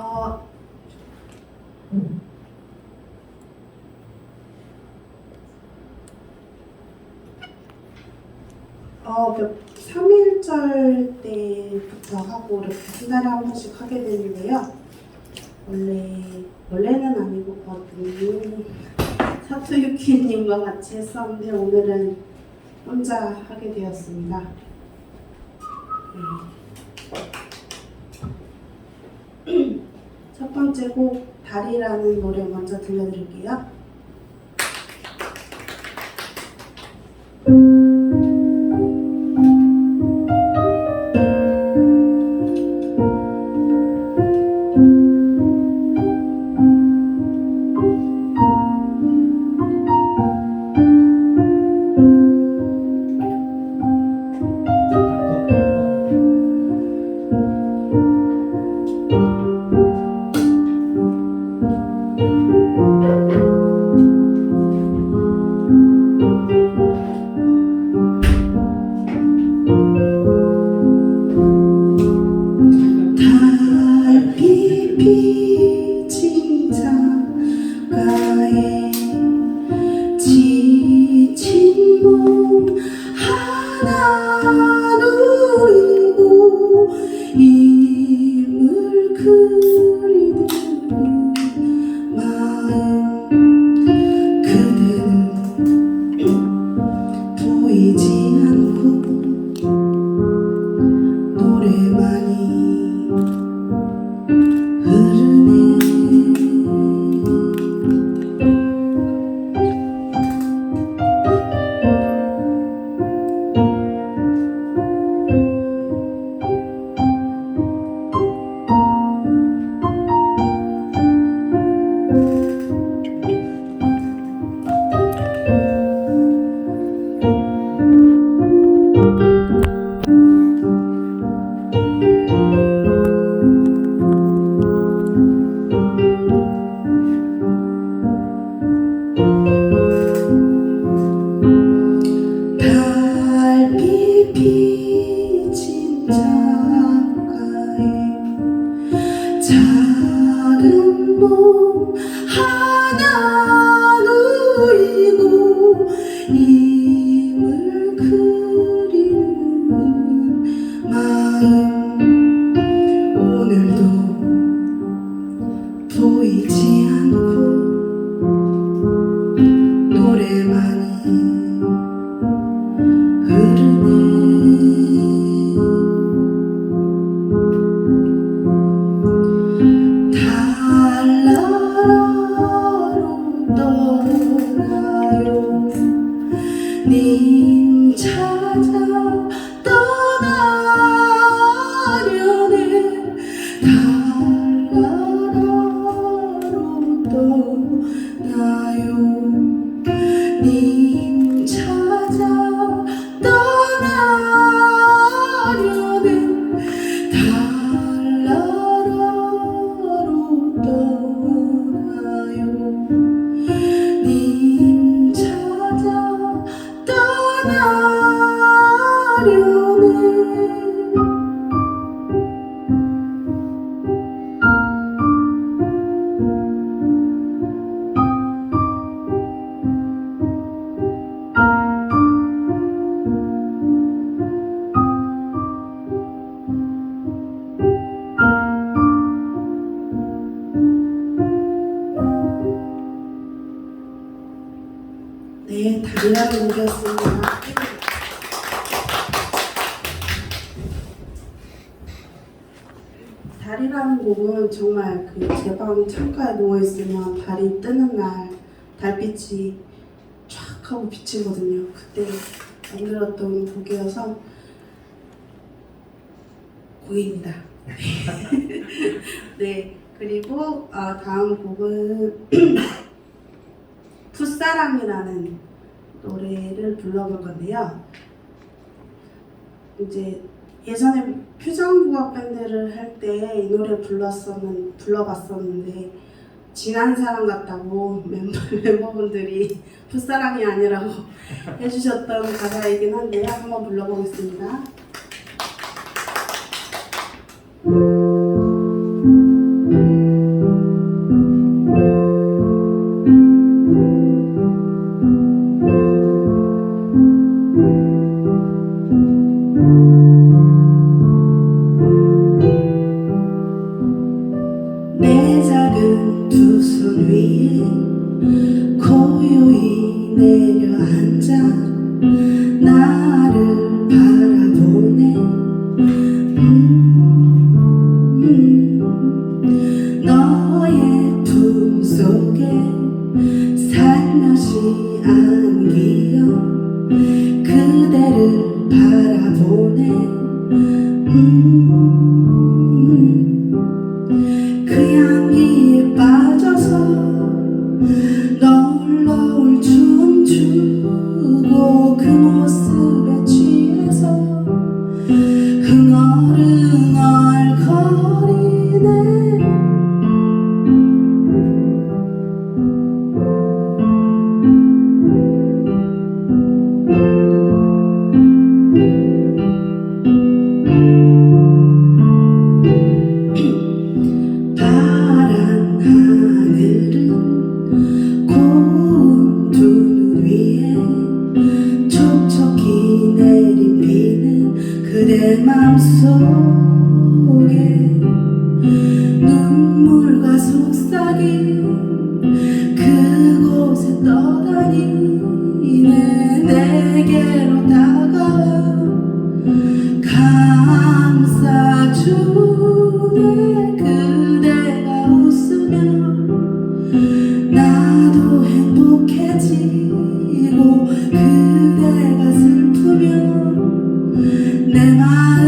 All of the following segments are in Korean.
어, 어, 몇, 3일절 때부터 하고 이렇게 한 달에 한 번씩 하게 되는데요. 원래, 원래는 아니고, 어, 음, 사토유키님과 같이 했었는데, 오늘은 혼자 하게 되었습니다. 음. 첫 번째 곡, 달이라는 노래 먼저 들려드릴게요. 창가에 누워 있으면 달이 뜨는 날 달빛이 쫙 하고 비치거든요. 그때 만들었던 곡이어서 곡입니다. 네, 그리고 아, 다음 곡은 풋사랑이라는 노래를 불러볼 건데요. 이제 예전에 표정국악 밴드를 할 때 이 노래 불렀었는 불러봤었는데 지난 사람 같다고 멤버, 멤버분들이 풋사랑이 아니라고 해주셨던 가사이긴 한데요. 한번 불러보겠습니다. 나를 바라.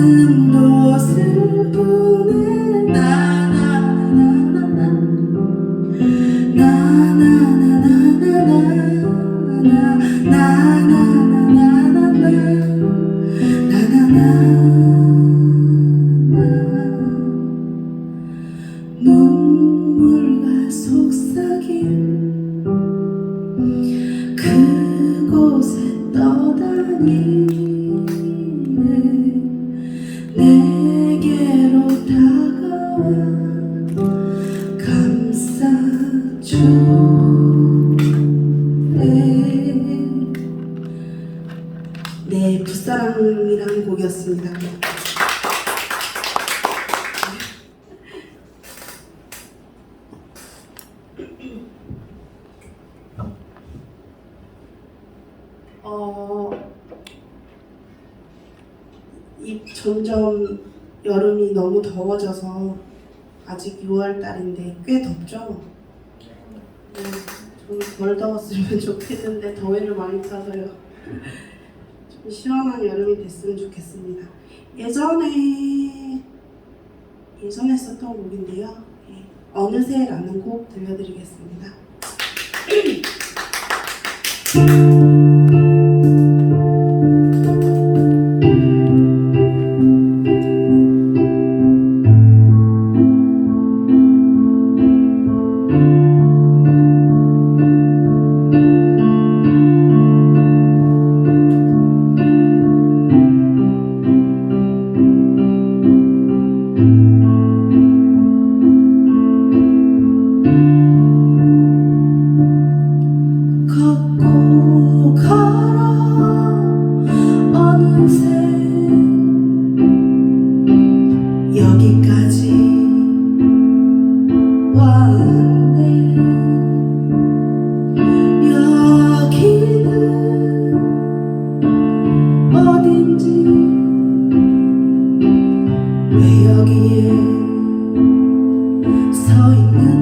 Hum. 점점 여름이 너무 더워져서 아직 6월 달인데 꽤 덥죠. 네, 좀덜 더웠으면 좋겠는데 더위를 많이 타서요. 좀 시원한 여름이 됐으면 좋겠습니다. 예전에 예전에 썼던 곡인데요. 예, 어느새라는 곡 들려드리겠습니다. going good.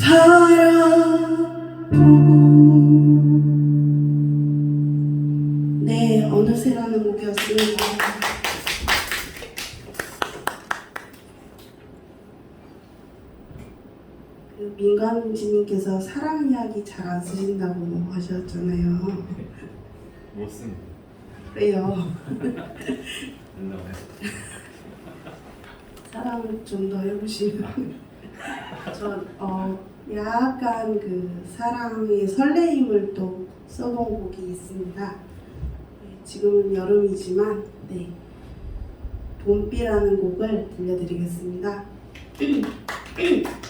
바라보고. 네 어느새라는 곡이었습니다. 그 민감지님께서 사랑 이야기 잘 안 쓰신다고 하셨잖아요. 못 씁니다. 그래요. 사랑을 좀 더 해보시면. 저 어. 약간 그 사랑의 설레임을 또 써본 곡이 있습니다. 네, 지금은 여름이지만 네, 봄비라는 곡을 들려드리겠습니다.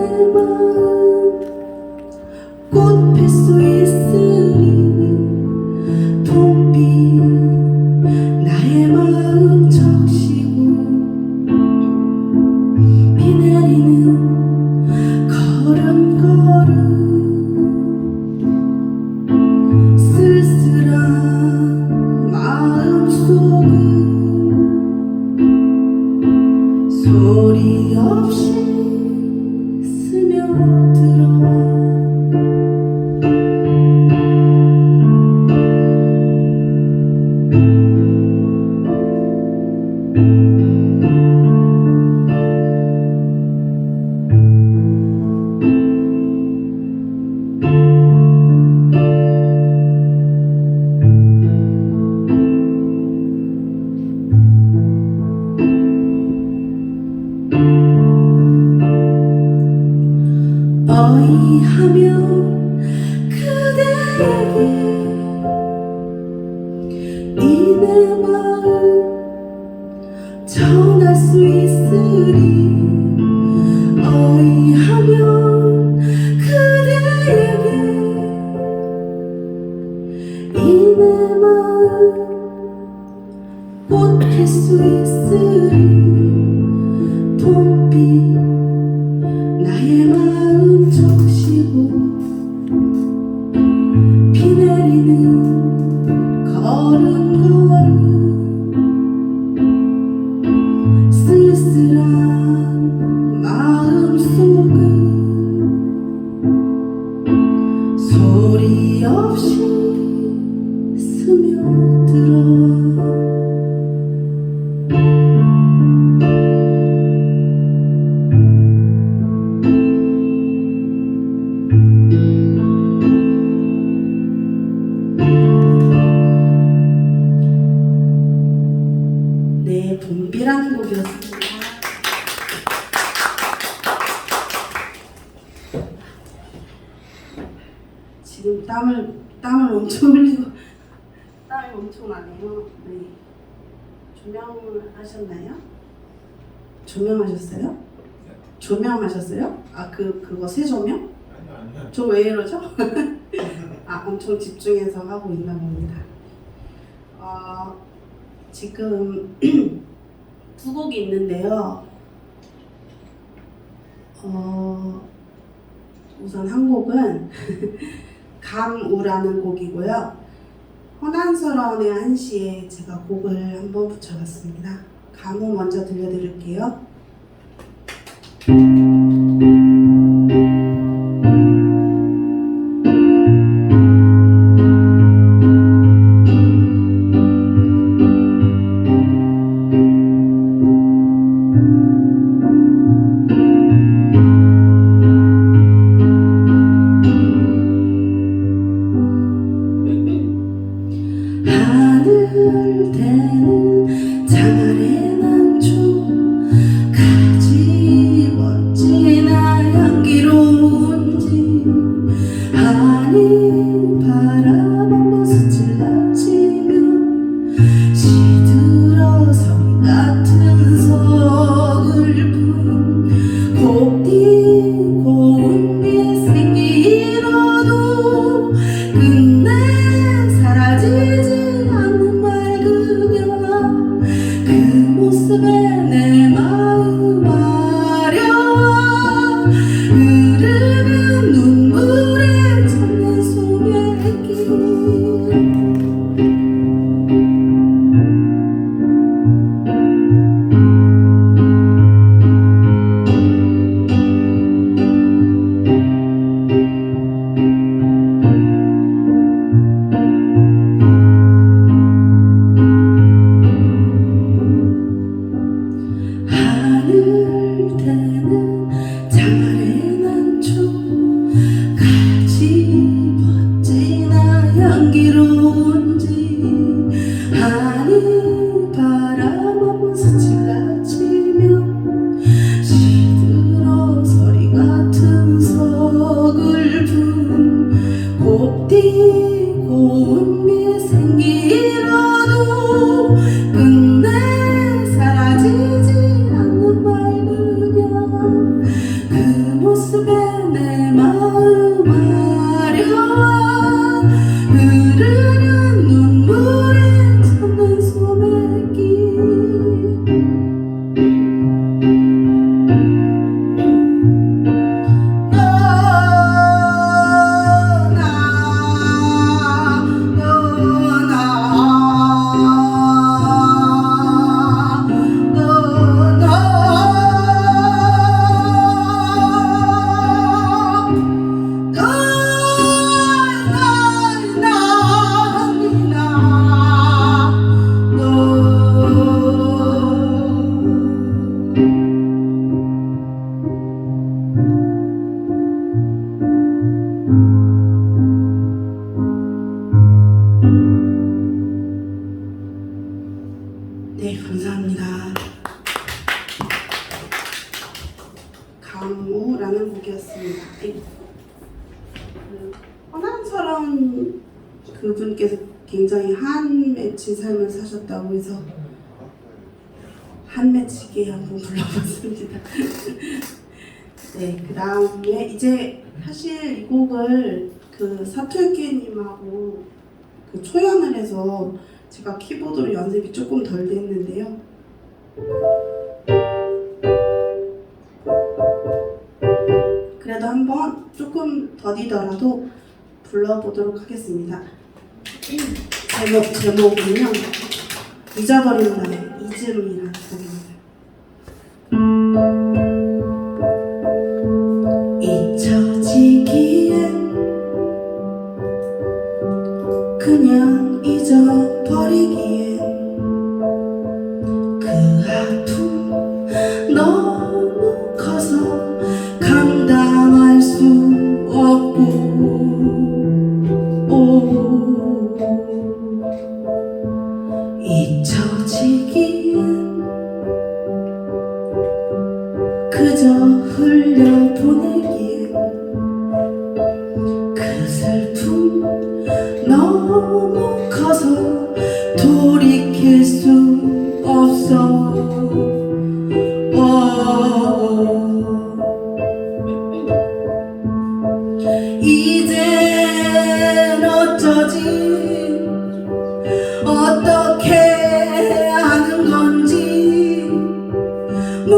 이 지금 땀을 땀을 엄청 흘리고 땀이 엄청 나네요. 네. 조명을 하셨나요? 조명하셨어요? 조명하셨어요? 아 그 그거 새 조명? 아니요 아니요. 저 왜 이러죠? 아 엄청 집중해서 하고 있나 봅니다. 어, 지금 두 곡이 있는데요. 어, 우선 한 곡은 감우라는 곡이고요. 허난스러운 의 한시에 제가 곡을 한번 붙여봤습니다. 감우 먼저 들려드릴게요. you 한 맺히게 한번 불러봤습니다. 네, 그 다음에 이제 사실 이 곡을 그 사툴기님하고 그 초연을 해서 제가 키보드로 연습이 조금 덜 됐는데요. 그래도 한번 조금 더디더라도 불러보도록 하겠습니다. 제목 제목은요 잊어버린 날 의 이즈음이라는 곡입니다. 잊혀지기엔 그냥 잊어버리기엔 그 아픔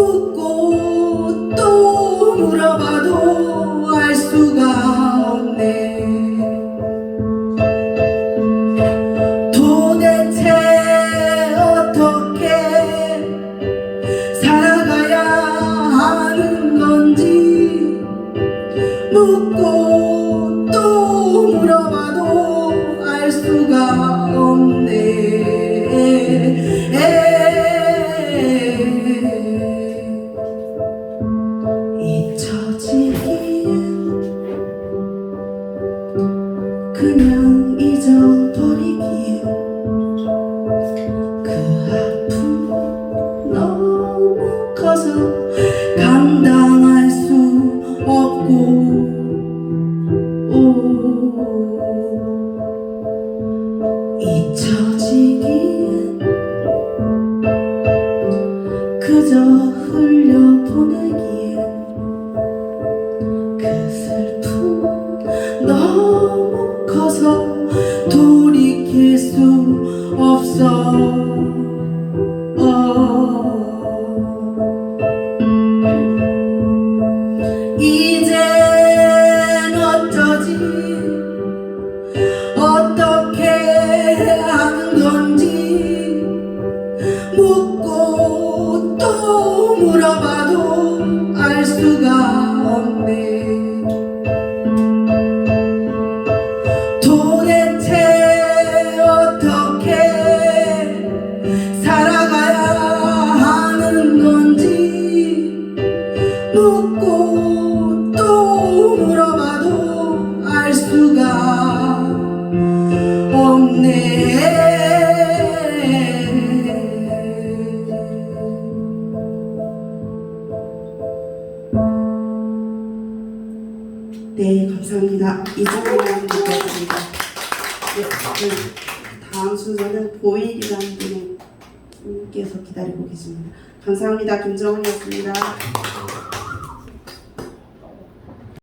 묻고 또 물어 물어봐도